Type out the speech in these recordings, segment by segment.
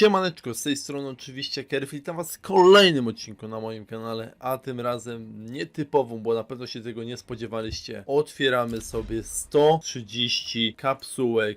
Siemaneczko, z tej strony oczywiście Kerfi, witam was w kolejnym odcinku na moim kanale, a tym razem nietypową, bo na pewno się tego nie spodziewaliście. Otwieramy sobie 130 kapsułek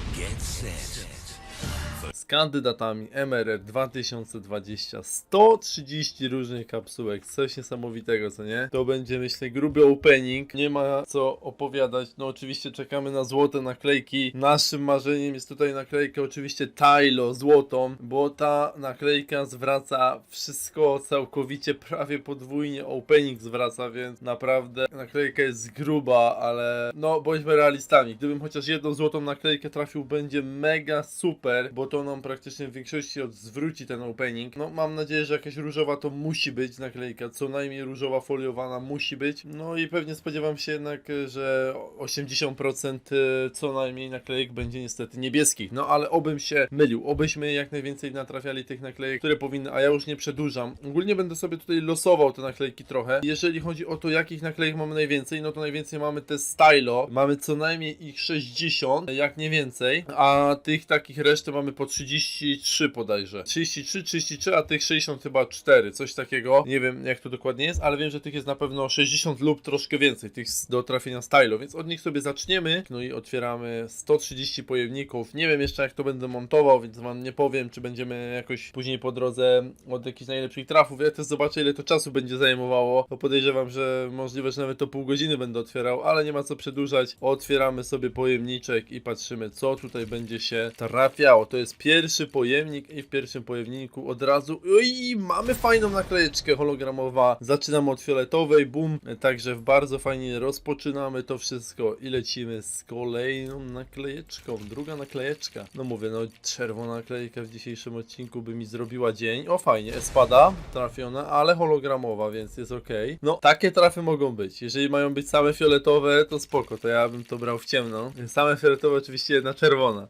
kandydatami MRR 2020. 130 różnych kapsułek, coś niesamowitego, co nie? To będzie myślę gruby opening, nie ma co opowiadać. No oczywiście czekamy na złote naklejki. Naszym marzeniem jest tutaj naklejka oczywiście Tylo złotą, bo ta naklejka zwraca wszystko całkowicie, prawie podwójnie opening zwraca, więc naprawdę naklejka jest gruba, ale no bądźmy realistami. Gdybym chociaż jedną złotą naklejkę trafił, będzie mega super, bo to praktycznie w większości odwróci ten opening. No mam nadzieję, że jakaś różowa to musi być naklejka, co najmniej różowa foliowana musi być. No i pewnie spodziewam się jednak, że 80% e, co najmniej naklejek będzie niestety niebieskich. No ale obym się mylił, obyśmy jak najwięcej natrafiali tych naklejek, które powinny, a ja już nie przedłużam. Ogólnie będę sobie tutaj losował te naklejki trochę. Jeżeli chodzi o to, jakich naklejek mamy najwięcej, no to najwięcej mamy te Stylo. Mamy co najmniej ich 60, jak nie więcej, a tych takich resztę mamy po 33 bodajże. 33, 33, a tych 60 chyba 4, coś takiego. Nie wiem jak to dokładnie jest, ale wiem, że tych jest na pewno 60 lub troszkę więcej, tych do trafienia stylo, więc od nich sobie zaczniemy. No i otwieramy 130 pojemników. Nie wiem jeszcze jak to będę montował, więc wam nie powiem, czy będziemy jakoś później po drodze od jakichś najlepszych trafów. Ja też zobaczę ile to czasu będzie zajmowało. Bo podejrzewam, że możliwe, że nawet to pół godziny będę otwierał, ale nie ma co przedłużać. Otwieramy sobie pojemniczek i patrzymy co tutaj będzie się trafiało. To jest pierwszy pojemnik i w pierwszym pojemniku od razu i mamy fajną naklejeczkę hologramowa. Zaczynamy od fioletowej, boom. Także bardzo fajnie rozpoczynamy to wszystko i lecimy z kolejną naklejeczką. Druga naklejeczka. No mówię, no czerwona naklejka w dzisiejszym odcinku by mi zrobiła dzień. O fajnie, espada trafiona, ale hologramowa, więc jest ok. No takie trafy mogą być. Jeżeli mają być same fioletowe, to spoko, to ja bym to brał w ciemno. Same fioletowe oczywiście jedna czerwona.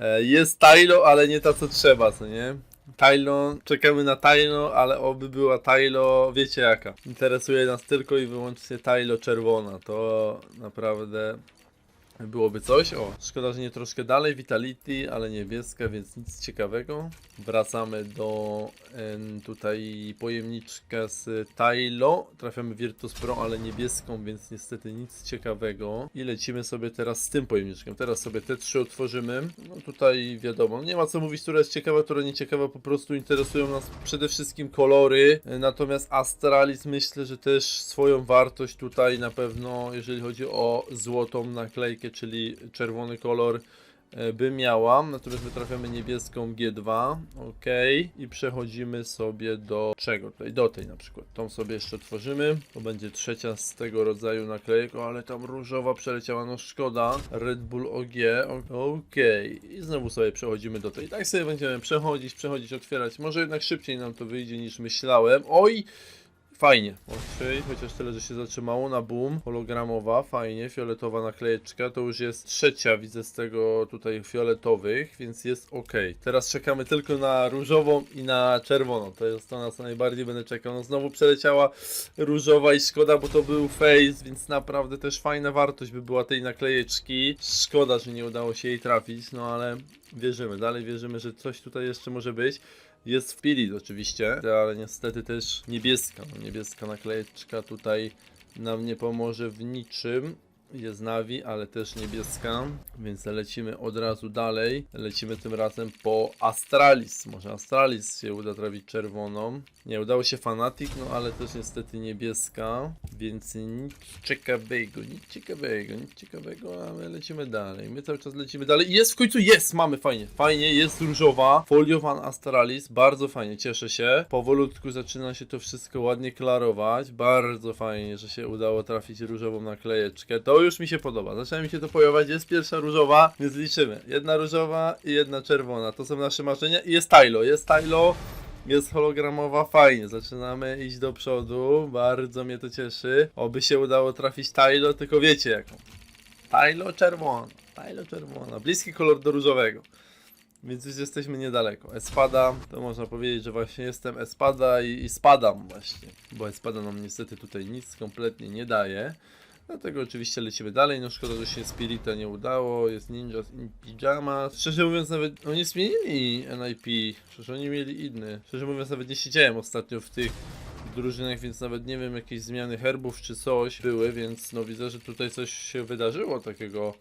E, Jest Tylo, ale nie ta co trzeba, co nie? Tylo, czekamy na Tylo, ale oby była Tylo, wiecie jaka. Interesuje nas tylko i wyłącznie Tylo czerwona. To naprawdę byłoby coś. O, szkoda, że nie troszkę dalej. Vitality, ale niebieska, więc nic ciekawego. Wracamy do tutaj pojemniczka z Tylo. Trafiamy Virtus Pro, ale niebieską, więc niestety nic ciekawego. I lecimy sobie teraz z tym pojemniczkiem. Teraz sobie te trzy otworzymy. No tutaj wiadomo, nie ma co mówić, która jest ciekawa, która nieciekawa. Po prostu interesują nas przede wszystkim kolory. Natomiast Astralis myślę, że też swoją wartość tutaj na pewno, jeżeli chodzi o złotą naklejkę, czyli czerwony kolor, e, by miała. Natomiast my trafiamy niebieską G2. Ok. I przechodzimy sobie do czego tutaj? Do tej na przykład. Tą sobie jeszcze tworzymy. To będzie trzecia z tego rodzaju naklejek. O, ale tam różowa przeleciała, no szkoda. Red Bull OG. Ok. I znowu sobie przechodzimy do tej. Tak sobie będziemy przechodzić, przechodzić, otwierać. Może jednak szybciej nam to wyjdzie niż myślałem. Oj! Fajnie, okej, chociaż tyle, że się zatrzymało na boom, hologramowa, fajnie, fioletowa naklejeczka, to już jest trzecia, widzę z tego tutaj fioletowych, więc jest ok. Teraz czekamy tylko na różową i na czerwoną, to jest to na co najbardziej będę czekał. No znowu przeleciała różowa i szkoda, bo to był face, więc naprawdę też fajna wartość by była tej naklejeczki. Szkoda, że nie udało się jej trafić, no ale wierzymy, dalej wierzymy, że coś tutaj jeszcze może być. Jest w Pilit oczywiście, ale niestety też niebieska. No, niebieska naklejeczka tutaj nam nie pomoże w niczym. Jest Navi, ale też niebieska, więc lecimy od razu dalej. Lecimy tym razem po Astralis. Może Astralis się uda trafić czerwoną. Nie, udało się Fanatic, no ale też niestety niebieska, więc nic ciekawego, nic ciekawego, nic ciekawego, a my lecimy dalej. My cały czas lecimy dalej. Jest w końcu, jest, mamy fajnie, fajnie, jest różowa, foliowan Astralis, bardzo fajnie, cieszę się. Powolutku zaczyna się to wszystko ładnie klarować, bardzo fajnie, że się udało trafić różową naklejeczkę. To już mi się podoba, zaczyna mi się to pojawiać, jest pierwsza różowa, więc liczymy. Jedna różowa i jedna czerwona, to są nasze marzenia i jest Tylo, jest Tylo. Jest hologramowa, fajnie, zaczynamy iść do przodu, bardzo mnie to cieszy. Oby się udało trafić Tylo, tylko wiecie jaką. Tylo czerwona, Tylo czerwona, bliski kolor do różowego. Więc już jesteśmy niedaleko. Espada, to można powiedzieć, że właśnie jestem Espada i, i spadam właśnie. Bo Espada nam niestety tutaj nic kompletnie nie daje. Dlatego oczywiście lecimy dalej. No szkoda, że się Spirita nie udało. Jest Ninjas in Pyjama. Szczerze mówiąc, nawet oni zmienili NIP. Przecież oni mieli inny. Szczerze mówiąc, nawet nie siedziałem ostatnio w tych drużynach, więc nawet nie wiem, jakieś zmiany herbów czy coś były, więc no widzę, że tutaj coś się wydarzyło takiego,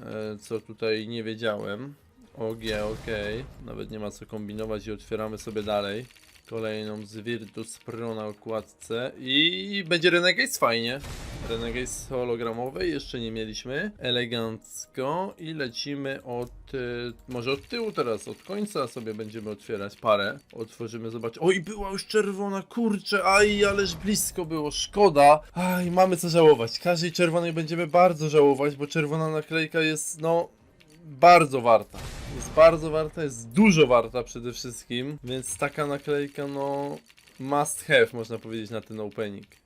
e, co tutaj nie wiedziałem. OG, okej. Nawet nie ma co kombinować i otwieramy sobie dalej. Kolejną z Virtus Pro na okładce i będzie Renegade fajnie. Renegade hologramowej jeszcze nie mieliśmy. Elegancko i lecimy od, e, może od tyłu teraz, od końca sobie będziemy otwierać parę. Otworzymy, zobacz. Oj, była już czerwona, kurczę, aj, ależ blisko było, szkoda. Aj, mamy co żałować. Każdej czerwonej będziemy bardzo żałować, bo czerwona naklejka jest, no, bardzo warta. Jest bardzo warta, jest dużo warta przede wszystkim, więc taka naklejka, no, must have, można powiedzieć, na ten opening.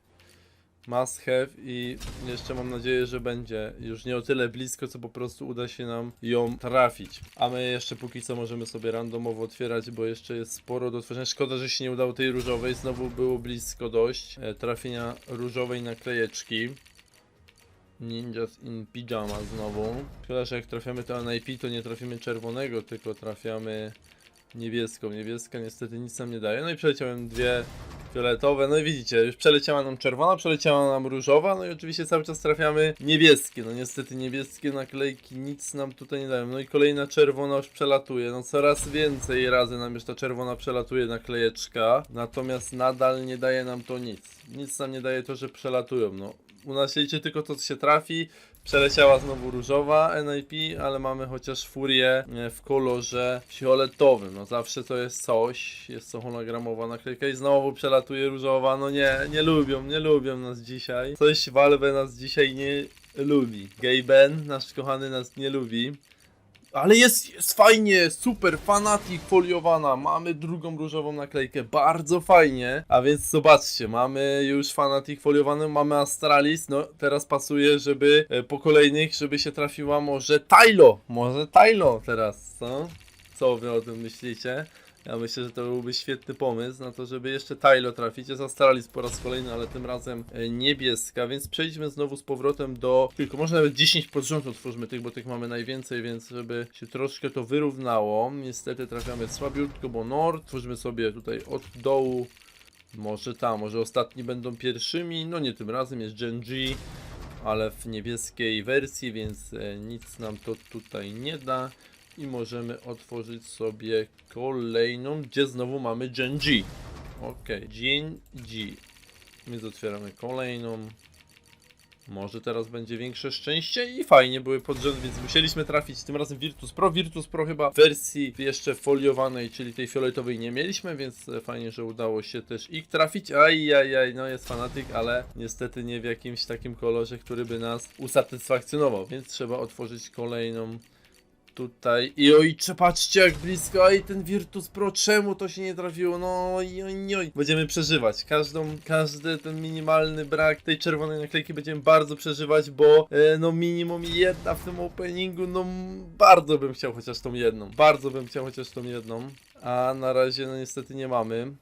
Must have i jeszcze mam nadzieję, że będzie już nie o tyle blisko, co po prostu uda się nam ją trafić. A my jeszcze póki co możemy sobie randomowo otwierać, bo jeszcze jest sporo do otworzenia. Szkoda, że się nie udało tej różowej, znowu było blisko dość e, trafienia różowej naklejeczki. Ninjas in Pyjama znowu. Szkoda, że jak trafiamy to NIP, to nie trafimy czerwonego, tylko trafiamy niebieską. Niebieska niestety nic nam nie daje. No i przeleciałem dwie fioletowe. No i widzicie, już przeleciała nam czerwona, przeleciała nam różowa, no i oczywiście cały czas trafiamy niebieskie. No niestety niebieskie naklejki nic nam tutaj nie dają. No i kolejna czerwona już przelatuje. No coraz więcej razy nam już ta czerwona przelatuje naklejeczka. Natomiast nadal nie daje nam to nic. Nic nam nie daje to, że przelatują. No u nas liczy tylko to, co się trafi. Przeleciała znowu różowa NIP, ale mamy chociaż furię e, w kolorze fioletowym. No zawsze to jest coś. Jest to hologramowa naklejka i znowu przelatuje różowa. No nie, nie lubią, nie lubią nas dzisiaj. Coś Valve nas dzisiaj nie lubi. Gaben, nasz kochany, nas nie lubi. Ale jest, jest fajnie, super, fanatik foliowana, mamy drugą różową naklejkę, bardzo fajnie, a więc zobaczcie, mamy już fanatik foliowany, mamy Astralis, no teraz pasuje, żeby e, po kolejnych, żeby się trafiła może Tylo, może Tylo teraz, co? Co wy o tym myślicie? Ja myślę, że to byłby świetny pomysł na to, żeby jeszcze Tylo trafić. Jest Astralis po raz kolejny, ale tym razem e, niebieska, więc przejdźmy znowu z powrotem do... Tylko może nawet 10 pod rząd otwórzmy tych, bo tych mamy najwięcej, więc żeby się troszkę to wyrównało. Niestety trafiamy słabiutko, bo Nord. Twórzmy sobie tutaj od dołu. Może tam, może ostatni będą pierwszymi. No nie tym razem, jest Gen G ale w niebieskiej wersji, więc e, nic nam to tutaj nie da. I możemy otworzyć sobie kolejną, gdzie znowu mamy Gen G. Ok, Gen G. Więc otwieramy kolejną. Może teraz będzie większe szczęście i fajnie były pod rząd, więc musieliśmy trafić tym razem Virtus Pro. Virtus Pro chyba w wersji jeszcze foliowanej, czyli tej fioletowej nie mieliśmy, więc fajnie, że udało się też ich trafić. Ajajaj, no jest fanatyk, ale niestety nie w jakimś takim kolorze, który by nas usatysfakcjonował, więc trzeba otworzyć kolejną tutaj. I oj, cze- patrzcie jak blisko, oj, ten Virtus Pro, czemu to się nie trafiło? No oj, oj, oj. Będziemy przeżywać. Każdą, każdy ten minimalny brak tej czerwonej naklejki będziemy bardzo przeżywać, bo e, no minimum jedna w tym openingu, no bardzo bym chciał chociaż tą jedną. Bardzo bym chciał chociaż tą jedną. A na razie no niestety nie mamy.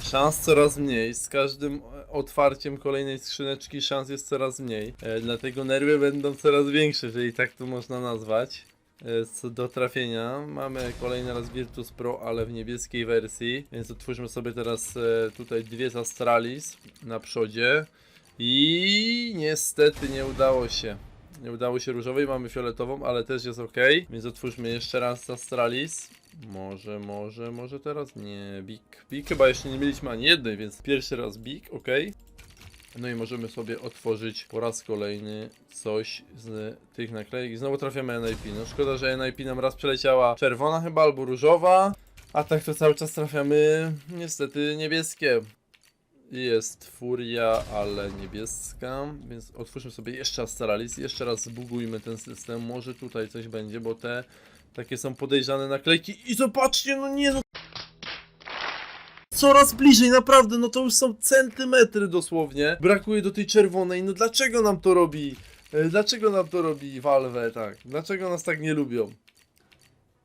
Szans coraz mniej, z każdym otwarciem kolejnej skrzyneczki szans jest coraz mniej, e, dlatego nerwy będą coraz większe, jeżeli tak to można nazwać. E, co do trafienia, mamy kolejny raz Virtus Pro, ale w niebieskiej wersji, więc otwórzmy sobie teraz e, tutaj dwie z Astralis na przodzie i niestety nie udało się. Nie udało się różowej, mamy fioletową, ale też jest ok. Więc otwórzmy jeszcze raz Astralis. Może, może, może teraz? Nie, Big. Big chyba jeszcze nie mieliśmy ani jednej, więc pierwszy raz Big, ok. No i możemy sobie otworzyć po raz kolejny coś z tych naklejek. I znowu trafiamy NIP. No szkoda, że NIP nam raz przeleciała czerwona chyba albo różowa. A tak to cały czas trafiamy niestety niebieskie. Jest furia, ale niebieska, więc otwórzmy sobie jeszcze Astralis, jeszcze raz zbugujmy ten system, może tutaj coś będzie, bo te takie są podejrzane naklejki i zobaczcie, no nie no Coraz bliżej, naprawdę, no to już są centymetry dosłownie. Brakuje do tej czerwonej, no dlaczego nam to robi? E, Dlaczego nam to robi Valve, tak? Dlaczego nas tak nie lubią?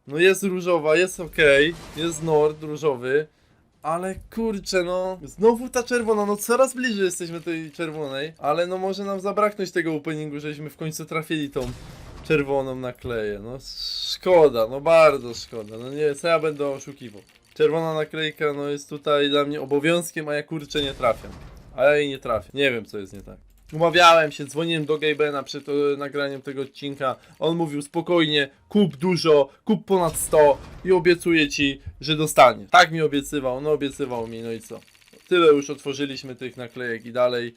No jest różowa, jest ok, jest Nord różowy, Ale kurczę, no. Znowu ta czerwona, no coraz bliżej jesteśmy tej czerwonej. Ale no może nam zabraknąć tego openingu, żeśmy w końcu trafili tą czerwoną nakleję. No szkoda, no bardzo szkoda. No nie, co ja będę oszukiwał. Czerwona naklejka, no jest tutaj dla mnie obowiązkiem, a ja kurczę nie trafiam. A ja jej nie trafię. Nie wiem, co jest nie tak. Umawiałem się, dzwoniłem do Gabena przed e, nagraniem tego odcinka. On mówił spokojnie, kup dużo, kup ponad 100 i obiecuję ci, że dostanie. Tak mi obiecywał, no obiecywał mi, no i co? Tyle już otworzyliśmy tych naklejek i dalej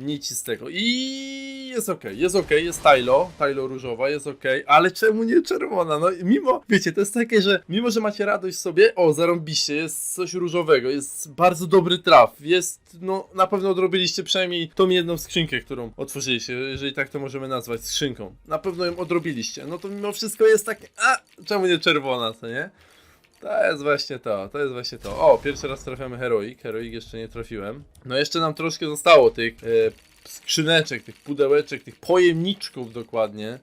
nic z tego. I jest ok, jest ok, jest Tylo, Tylo różowa, jest ok, ale czemu nie czerwona? No mimo, wiecie, to jest takie, że mimo, że macie radość sobie, o, zarąbiście, jest coś różowego, jest bardzo dobry traf, jest, no, na pewno odrobiliście przynajmniej tą jedną skrzynkę, którą otworzyliście, jeżeli tak to możemy nazwać skrzynką. Na pewno ją odrobiliście, no to mimo wszystko jest takie, a, czemu nie czerwona, co nie? To jest właśnie to, to jest właśnie to. O, pierwszy raz trafiamy Heroic, Heroic jeszcze nie trafiłem. No jeszcze nam troszkę zostało tych e, skrzyneczek, tych pudełeczek, tych pojemniczków dokładnie.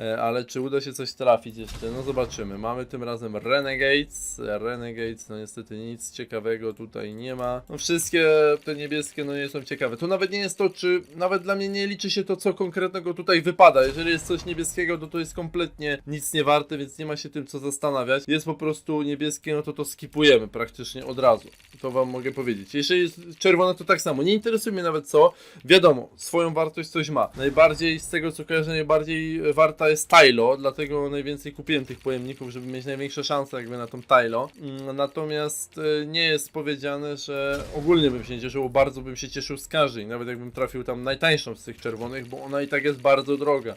E, ale czy uda się coś trafić jeszcze? No zobaczymy. Mamy tym razem Renegades. Renegades, no niestety nic ciekawego tutaj nie ma. No wszystkie te niebieskie no nie są ciekawe. To nawet nie jest to, czy nawet dla mnie nie liczy się to, co konkretnego tutaj wypada. Jeżeli jest coś niebieskiego, to to jest kompletnie nic nie warte, więc nie ma się tym co zastanawiać. Jest po prostu niebieskie, no to to skipujemy praktycznie od razu. To wam mogę powiedzieć. Jeżeli jest czerwone, to tak samo. Nie interesuje mnie nawet co. Wiadomo, swoją wartość coś ma. Najbardziej z tego co kojarzę, najbardziej warta jest Tylo, dlatego najwięcej kupiłem tych pojemników, żeby mieć największe szanse jakby na tą Tylo. Mm, Natomiast e, nie jest powiedziane, że ogólnie bym się cieszył, bardzo bym się cieszył z każdej, nawet jakbym trafił tam najtańszą z tych czerwonych, bo ona i tak jest bardzo droga.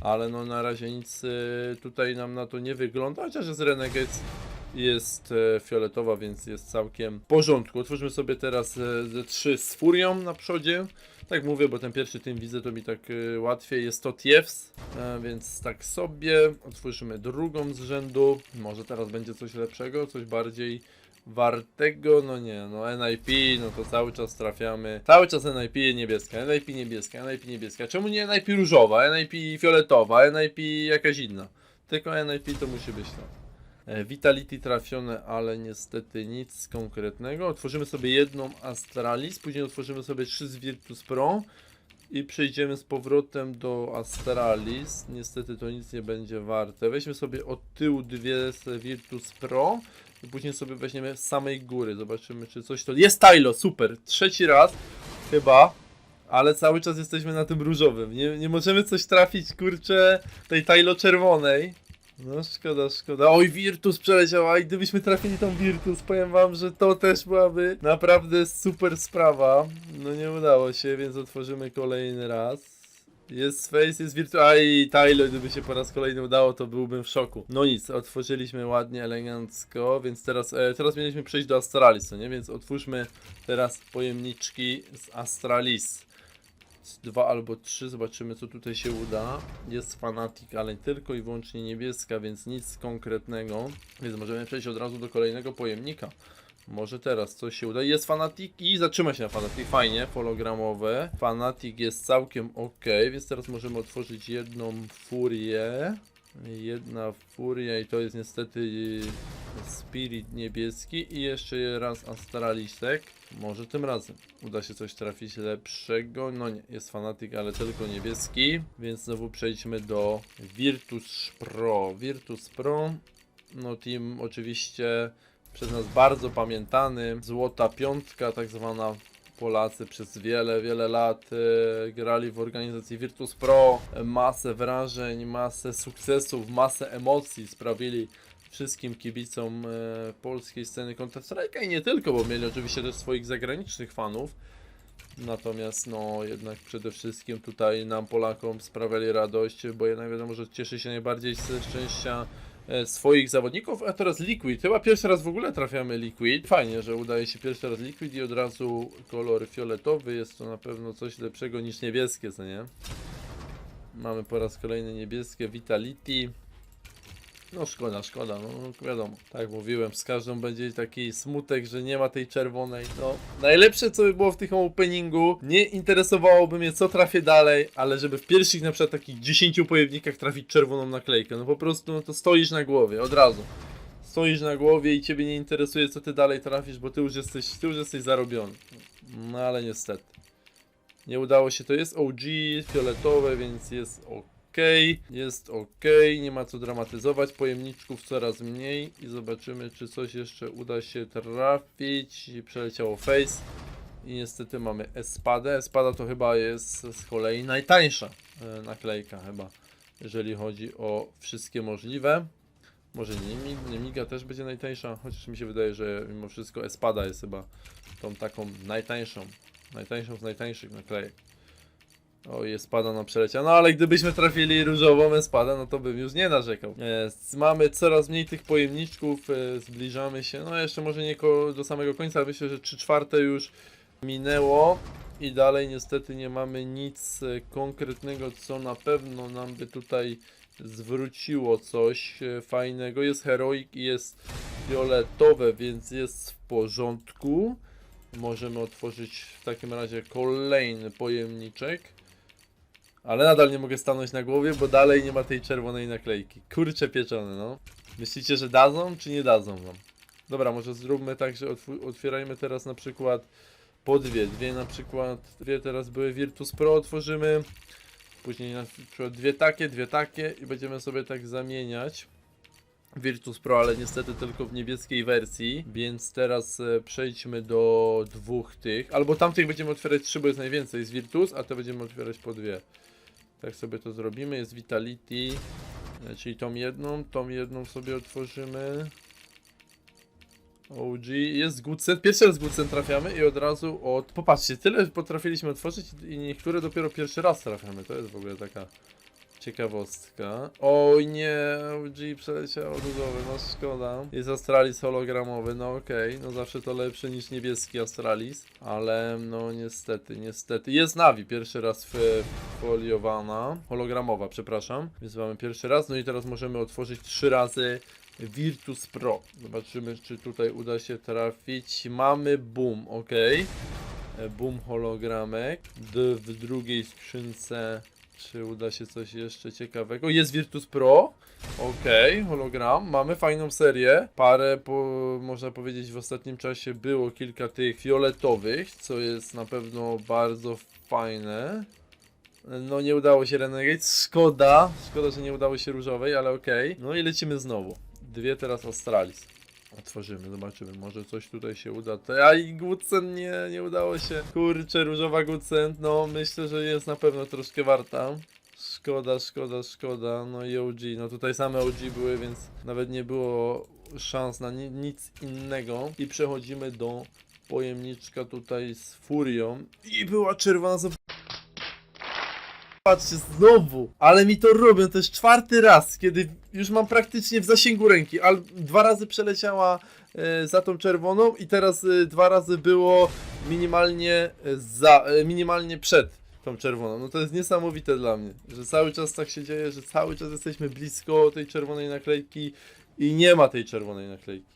Ale no na razie nic e, tutaj nam na to nie wygląda, chociaż jest Renegades jest e, fioletowa, więc jest całkiem w porządku. Otwórzmy sobie teraz e, ze trzy z furią na przodzie. Tak mówię, bo ten pierwszy tym widzę, to mi tak e, łatwiej. Jest to Tiefs, więc tak sobie. Otwórzymy drugą z rzędu. Może teraz będzie coś lepszego, coś bardziej wartego. No nie, no NIP, no to cały czas trafiamy. Cały czas NIP niebieska, NIP niebieska, NIP niebieska. Czemu nie NIP różowa, NIP fioletowa, NIP jakaś inna? Tylko NIP to musi być to. E, Vitality trafione, ale niestety nic konkretnego. Otworzymy sobie jedną Astralis, później otworzymy sobie trzy z Virtus Pro i przejdziemy z powrotem do Astralis. Niestety to nic nie będzie warte. Weźmy sobie od tyłu dwie z Virtus Pro i później sobie weźmiemy z samej góry. Zobaczymy czy coś to... Jest Tylo, super! Trzeci raz chyba. Ale cały czas jesteśmy na tym różowym. Nie, nie możemy coś trafić, kurczę, tej Tylo czerwonej. No szkoda, szkoda. Oj, Virtus przeleciała i gdybyśmy trafili tą Virtus, powiem wam, że to też byłaby naprawdę super sprawa. No nie udało się, więc otworzymy kolejny raz. Jest Face, jest Virtus. Aj, Tyler, gdyby się po raz kolejny udało, to byłbym w szoku. No nic, otworzyliśmy ładnie, elegancko, więc teraz, e, teraz mieliśmy przejść do Astralis, co nie? Więc otwórzmy teraz pojemniczki z Astralis dwa albo trzy, zobaczymy co tutaj się uda. Jest Fanatic, ale tylko i wyłącznie niebieska, więc nic konkretnego. Więc możemy przejść od razu do kolejnego pojemnika. Może teraz coś się uda. Jest Fanatic i zatrzyma się na Fanatic. Fajnie, hologramowe. Fanatic jest całkiem ok, więc teraz możemy otworzyć jedną furię. Jedna furia i to jest niestety Spirit niebieski i jeszcze raz Astralisek. Może tym razem uda się coś trafić lepszego. No nie, jest Fanatic, ale tylko niebieski. Więc znowu przejdźmy do Virtus Pro. Virtus Pro. No team oczywiście przez nas bardzo pamiętany. Złota piątka tak zwana. Polacy przez wiele, wiele lat e, grali w organizacji Virtus Pro, masę wrażeń, masę sukcesów, masę emocji sprawili wszystkim kibicom e, polskiej sceny Counter Strike'a i nie tylko, bo mieli oczywiście też swoich zagranicznych fanów. Natomiast no jednak przede wszystkim tutaj nam Polakom sprawiali radość, bo jednak wiadomo, że cieszy się najbardziej ze szczęścia swoich zawodników, a teraz Liquid. Chyba pierwszy raz w ogóle trafiamy Liquid. Fajnie, że udaje się pierwszy raz Liquid i od razu kolor fioletowy. Jest to na pewno coś lepszego niż niebieskie, co nie? Mamy po raz kolejny niebieskie Vitality. No szkoda, szkoda, no no, wiadomo. Tak jak mówiłem, z każdą będzie taki smutek, że nie ma tej czerwonej. No, najlepsze co by było w tym openingu, nie interesowałoby mnie co trafię dalej, ale żeby w pierwszych na przykład takich 10 pojemnikach trafić czerwoną naklejkę. No po prostu no to stoisz na głowie, od razu. stoisz na głowie i ciebie nie interesuje co ty dalej trafisz, bo ty już jesteś, ty już jesteś zarobiony. No ale niestety. Nie udało się, to jest OG, fioletowe, więc jest ok. Jest ok, nie ma co dramatyzować. Pojemniczków coraz mniej i zobaczymy, czy coś jeszcze uda się trafić. Przeleciało face. I niestety mamy Espadę. Espada to chyba jest z kolei najtańsza e, naklejka chyba, jeżeli chodzi o wszystkie możliwe. Może nie, nie Miga też będzie najtańsza, chociaż mi się wydaje, że mimo wszystko Espada jest chyba tą taką najtańszą, najtańszą z najtańszych naklejek. O, jest spada na przelecia. No ale gdybyśmy trafili różową espadę, no to bym już nie narzekał. Jest, mamy coraz mniej tych pojemniczków, e, zbliżamy się. No jeszcze może nie do samego końca, myślę, że 3 czwarte już minęło. I dalej niestety nie mamy nic e, konkretnego, co na pewno nam by tutaj zwróciło coś e, fajnego. Jest heroik i jest fioletowe, więc jest w porządku. Możemy otworzyć w takim razie kolejny pojemniczek. Ale nadal nie mogę stanąć na głowie, bo dalej nie ma tej czerwonej naklejki. Kurcze pieczone, no. Myślicie, że dadzą, czy nie dadzą wam? Dobra, może zróbmy tak, że otw- otwierajmy teraz na przykład po dwie. Dwie na przykład, dwie teraz były Virtus Pro, otworzymy. Później na przykład dwie takie, dwie takie i będziemy sobie tak zamieniać. Virtus Pro, ale niestety tylko w niebieskiej wersji, więc teraz e, przejdźmy do dwóch tych, albo tamtych będziemy otwierać trzy, bo jest najwięcej z Virtus, a te będziemy otwierać po dwie. Tak sobie to zrobimy, jest Vitality, e, czyli tą jedną, tą jedną sobie otworzymy. OG, jest Goodsen, pierwszy raz Goodsen trafiamy i od razu od... Popatrzcie, tyle potrafiliśmy otworzyć i niektóre dopiero pierwszy raz trafiamy, to jest w ogóle taka ciekawostka. Oj nie, OG przeleciał różowy, no szkoda. Jest Astralis hologramowy, no okej, no zawsze to lepsze niż niebieski Astralis, ale no niestety, niestety. Jest Navi, pierwszy raz foliowana, hologramowa, przepraszam. Więc mamy pierwszy raz, no i teraz możemy otworzyć trzy razy Virtus Pro. Zobaczymy, czy tutaj uda się trafić. Mamy boom, ok. Boom hologramek. D w drugiej skrzynce. Czy uda się coś jeszcze ciekawego? Jest Virtus Pro. Okej, hologram. Mamy fajną serię. Parę, po, można powiedzieć, w ostatnim czasie było kilka tych fioletowych, co jest na pewno bardzo fajne. No nie udało się Renegade, szkoda. Szkoda, że nie udało się różowej, ale okej. No i lecimy znowu. Dwie teraz Astralis. Otworzymy, zobaczymy, może coś tutaj się uda. To- A i Gucen nie, nie udało się. Kurczę, różowa Gucen, no myślę, że jest na pewno troszkę warta. Szkoda, szkoda, szkoda. No i OG, no tutaj same OG były, więc nawet nie było szans na ni nic innego. I przechodzimy do pojemniczka tutaj z Furią. I była czerwona Patrzcie, znowu! Ale mi to robią, to jest czwarty raz, kiedy już mam praktycznie w zasięgu ręki, ale dwa razy przeleciała e, za tą czerwoną i teraz e, dwa razy było minimalnie e, za, e, minimalnie przed tą czerwoną. No to jest niesamowite dla mnie, że cały czas tak się dzieje, że cały czas jesteśmy blisko tej czerwonej naklejki i nie ma tej czerwonej naklejki.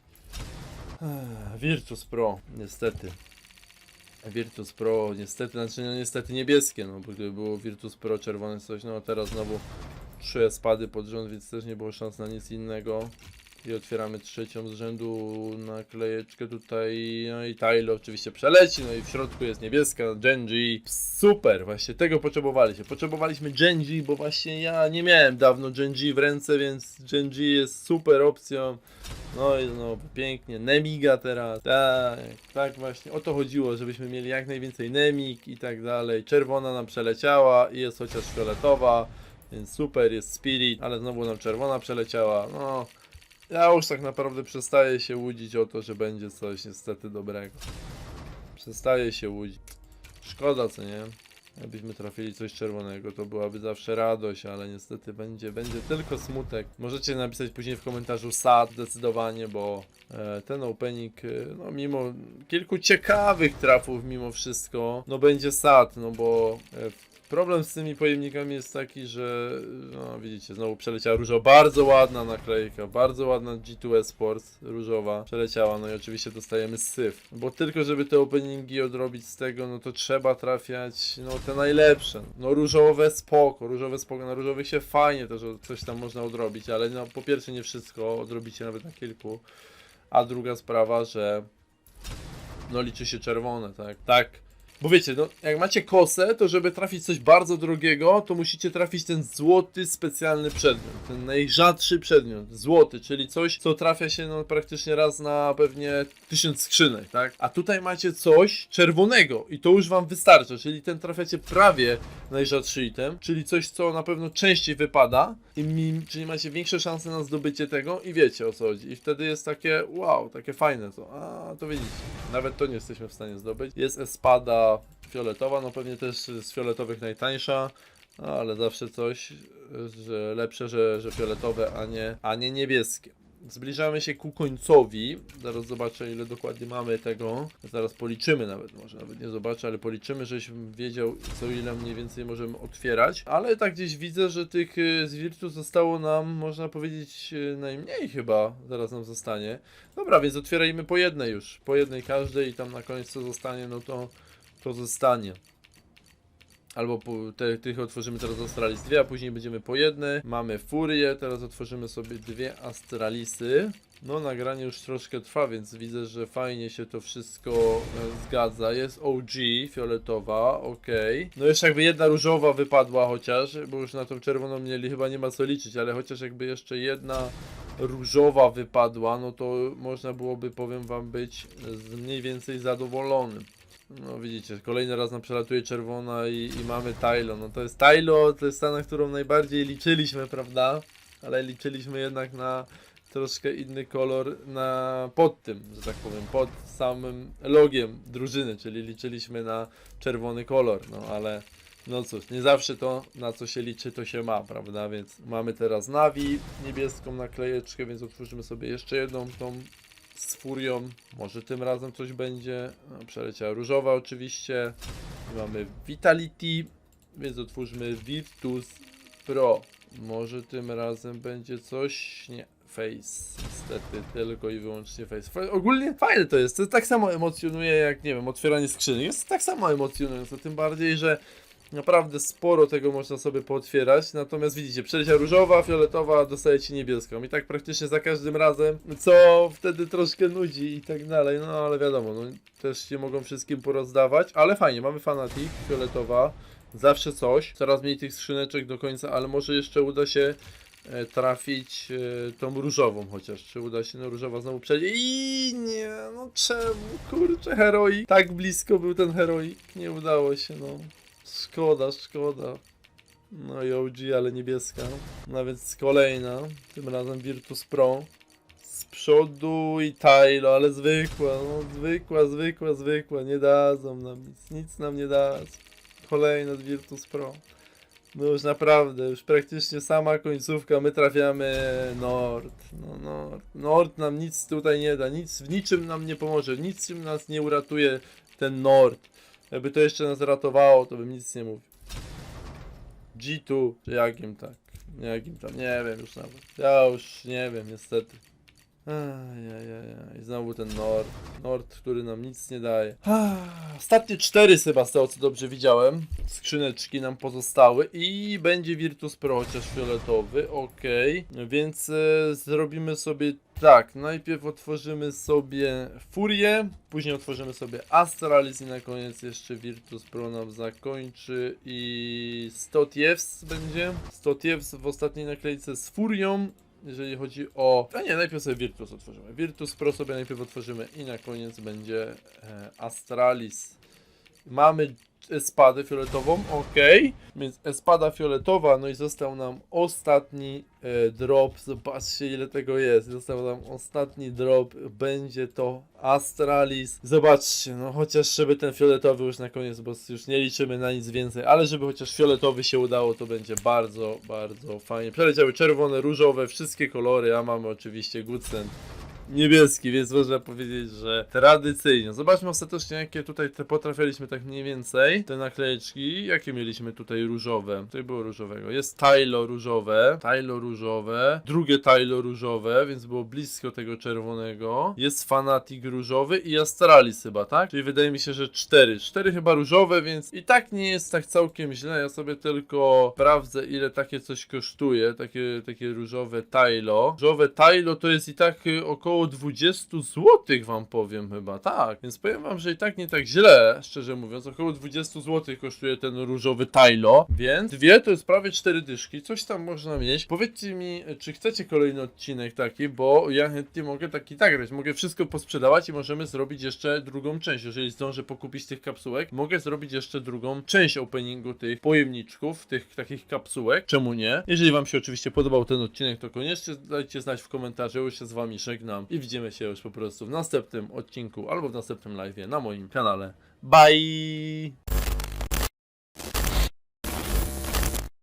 Virtus Pro, niestety. Virtus Pro, niestety, znaczy no niestety niebieskie, no bo gdyby było Virtus Pro czerwone coś, no a teraz znowu trzy spady pod rząd, więc też nie było szans na nic innego. I otwieramy trzecią z rzędu naklejeczkę tutaj, no i Tyler oczywiście przeleci, no i w środku jest niebieska, Genji. Super, właśnie tego potrzebowaliśmy. Potrzebowaliśmy Genji, bo właśnie ja nie miałem dawno Genji w ręce, więc Genji jest super opcją. No i znowu pięknie, Nemiga teraz, tak, tak właśnie, o to chodziło, żebyśmy mieli jak najwięcej Nemig i tak dalej. Czerwona nam przeleciała i jest chociaż fioletowa, więc super, jest Spirit, ale znowu nam czerwona przeleciała, no. Ja już tak naprawdę przestaję się łudzić o to, że będzie coś niestety dobrego. Przestaję się łudzić. Szkoda, co nie? Jakbyśmy trafili coś czerwonego, to byłaby zawsze radość, ale niestety będzie, będzie tylko smutek. Możecie napisać później w komentarzu sad zdecydowanie, bo e, ten opening, e, no mimo kilku ciekawych trafów mimo wszystko, no będzie sad, no bo e, Problem z tymi pojemnikami jest taki, że no widzicie, znowu przeleciała różowa, bardzo ładna naklejka, bardzo ładna G2 Sports różowa przeleciała, no i oczywiście dostajemy syf. Bo tylko żeby te openingi odrobić z tego, no to trzeba trafiać, no te najlepsze. No różowe spoko, różowe spoko, na różowych się fajnie też coś tam można odrobić, ale no po pierwsze nie wszystko, odrobicie nawet na kilku. A druga sprawa, że no liczy się czerwone, tak? Tak. Bo wiecie, no jak macie kosę, to żeby trafić coś bardzo drogiego, to musicie trafić ten złoty specjalny przedmiot, ten najrzadszy przedmiot, złoty, czyli coś, co trafia się no praktycznie raz na pewnie tysiąc skrzynek, tak? A tutaj macie coś czerwonego i to już wam wystarcza, czyli ten trafiacie prawie najrzadszy item, czyli coś, co na pewno częściej wypada, i mi, czyli macie większe szanse na zdobycie tego i wiecie o co chodzi. I wtedy jest takie wow, takie fajne to. A to widzicie, nawet to nie jesteśmy w stanie zdobyć. Jest espada fioletowa, no pewnie też z fioletowych najtańsza. No, ale zawsze coś, że lepsze, że, że fioletowe, a nie, a nie niebieskie. Zbliżamy się ku końcowi. Zaraz zobaczę, ile dokładnie mamy tego. Zaraz policzymy nawet, może nawet nie zobaczę, ale policzymy, żebyśmy wiedział, co ile mniej więcej możemy otwierać. Ale tak gdzieś widzę, że tych y, z zostało nam, można powiedzieć, y, najmniej chyba. Zaraz nam zostanie. Dobra, więc otwierajmy po jednej już. Po jednej każdej i tam na co zostanie, no to, to zostanie. Albo po, te, tych otworzymy teraz Astralis dwie, a później będziemy po jednej. Mamy Furię, teraz otworzymy sobie dwie Astralisy. No, nagranie już troszkę trwa, więc widzę, że fajnie się to wszystko e, zgadza. Jest OG, fioletowa, ok. No jeszcze jakby jedna różowa wypadła chociaż, bo już na tą czerwoną mieli chyba nie ma co liczyć, ale chociaż jakby jeszcze jedna różowa wypadła, no to można byłoby, powiem wam, być mniej więcej zadowolonym. No widzicie, kolejny raz nam przelatuje czerwona i, i mamy Tylo. No to jest Tylo, to jest ta, na którą najbardziej liczyliśmy, prawda? Ale liczyliśmy jednak na troszkę inny kolor na pod tym, że tak powiem, pod samym logiem drużyny, czyli liczyliśmy na czerwony kolor, no ale no cóż, nie zawsze to na co się liczy to się ma, prawda? Więc mamy teraz Navi, niebieską naklejeczkę, więc otworzymy sobie jeszcze jedną tą z furią. Może tym razem coś będzie. No, przeleciała różowa oczywiście. Mamy Vitality, więc otwórzmy Virtus Pro. Może tym razem będzie coś. Nie. Face, niestety, tylko i wyłącznie face. Fa- Ogólnie fajne to jest, to tak samo emocjonuje jak, nie wiem, otwieranie skrzyni. Jest tak samo emocjonujące, tym bardziej, że Naprawdę sporo tego można sobie pootwierać, natomiast widzicie, przeleciała różowa, fioletowa, dostajecie niebieską. I tak praktycznie za każdym razem, co wtedy troszkę nudzi i tak dalej, no ale wiadomo, no też nie mogą wszystkim porozdawać, ale fajnie, mamy Fanatic, fioletowa, zawsze coś, coraz mniej tych skrzyneczek do końca, ale może jeszcze uda się e, trafić e, tą różową chociaż, czy uda się, no różowa znowu przejdzie. I nie, no czemu, kurczę, heroik, tak blisko był ten heroik, nie udało się, no. Szkoda, szkoda. No i OG, ale niebieska. No więc kolejna, tym razem Virtus Pro. Z przodu i Tylo, ale zwykła, no zwykła, zwykła, zwykła. Nie dadzą nam nic, nic nam nie dadzą. Kolejna z Virtus Pro. No już naprawdę, już praktycznie sama końcówka, my trafiamy Nord. No Nord. Nord nam nic tutaj nie da, nic, w niczym nam nie pomoże, niczym nas nie uratuje ten Nord. Jakby to jeszcze nas ratowało, to bym nic nie mówił. G2, czy jakim tak? Jakim tam, nie wiem już nawet. Ja już nie wiem, niestety. Ajajaj, znowu ten Nord. Nord, który nam nic nie daje. Ostatnie cztery chyba z tego co dobrze widziałem. Skrzyneczki nam pozostały i będzie Virtus Pro chociaż fioletowy, ok. Więc e, zrobimy sobie tak, najpierw otworzymy sobie Furię, później otworzymy sobie Astralis i na koniec jeszcze Virtus Pro nam zakończy i Stotievs będzie. Stotievs w ostatniej naklejce z Furią, jeżeli chodzi o... A nie, najpierw sobie Virtus otworzymy. Virtus Pro sobie najpierw otworzymy i na koniec będzie e, Astralis. Mamy espadę fioletową, ok. Więc espada fioletowa, no i został nam ostatni e, drop. Zobaczcie ile tego jest. Został nam ostatni drop. Będzie to Astralis. Zobaczcie, no chociaż żeby ten fioletowy już na koniec, bo już nie liczymy na nic więcej, ale żeby chociaż fioletowy się udało, to będzie bardzo, bardzo fajnie. Przeleciały czerwone, różowe, wszystkie kolory, a mamy oczywiście Goodsen niebieski, więc można powiedzieć, że tradycyjnie. Zobaczmy ostatecznie, jakie tutaj te potrafiliśmy tak mniej więcej. Te naklejeczki, jakie mieliśmy tutaj różowe? Tutaj było różowego. Jest Tylo różowe, Tylo różowe, drugie Tylo różowe, więc było blisko tego czerwonego. Jest Fanatic różowy i Astralis chyba, tak? Czyli wydaje mi się, że cztery. Cztery chyba różowe, więc i tak nie jest tak całkiem źle. Ja sobie tylko sprawdzę, ile takie coś kosztuje. Takie, takie różowe Tylo. Różowe Tylo to jest i tak y, około 20 zł, wam powiem chyba, tak. Więc powiem wam, że i tak nie tak źle, szczerze mówiąc. Około 20 zł kosztuje ten różowy Tylo. Więc dwie to jest prawie cztery dyszki. Coś tam można mieć. Powiedzcie mi, czy chcecie kolejny odcinek taki, bo ja chętnie mogę taki tak grać. Mogę wszystko posprzedawać i możemy zrobić jeszcze drugą część. Jeżeli zdążę pokupić tych kapsułek, mogę zrobić jeszcze drugą część openingu tych pojemniczków, tych takich kapsułek. Czemu nie? Jeżeli wam się oczywiście podobał ten odcinek, to koniecznie dajcie znać w komentarzu. Już się z wami żegnam i widzimy się już po prostu w następnym odcinku albo w następnym live'ie na moim kanale. Bye!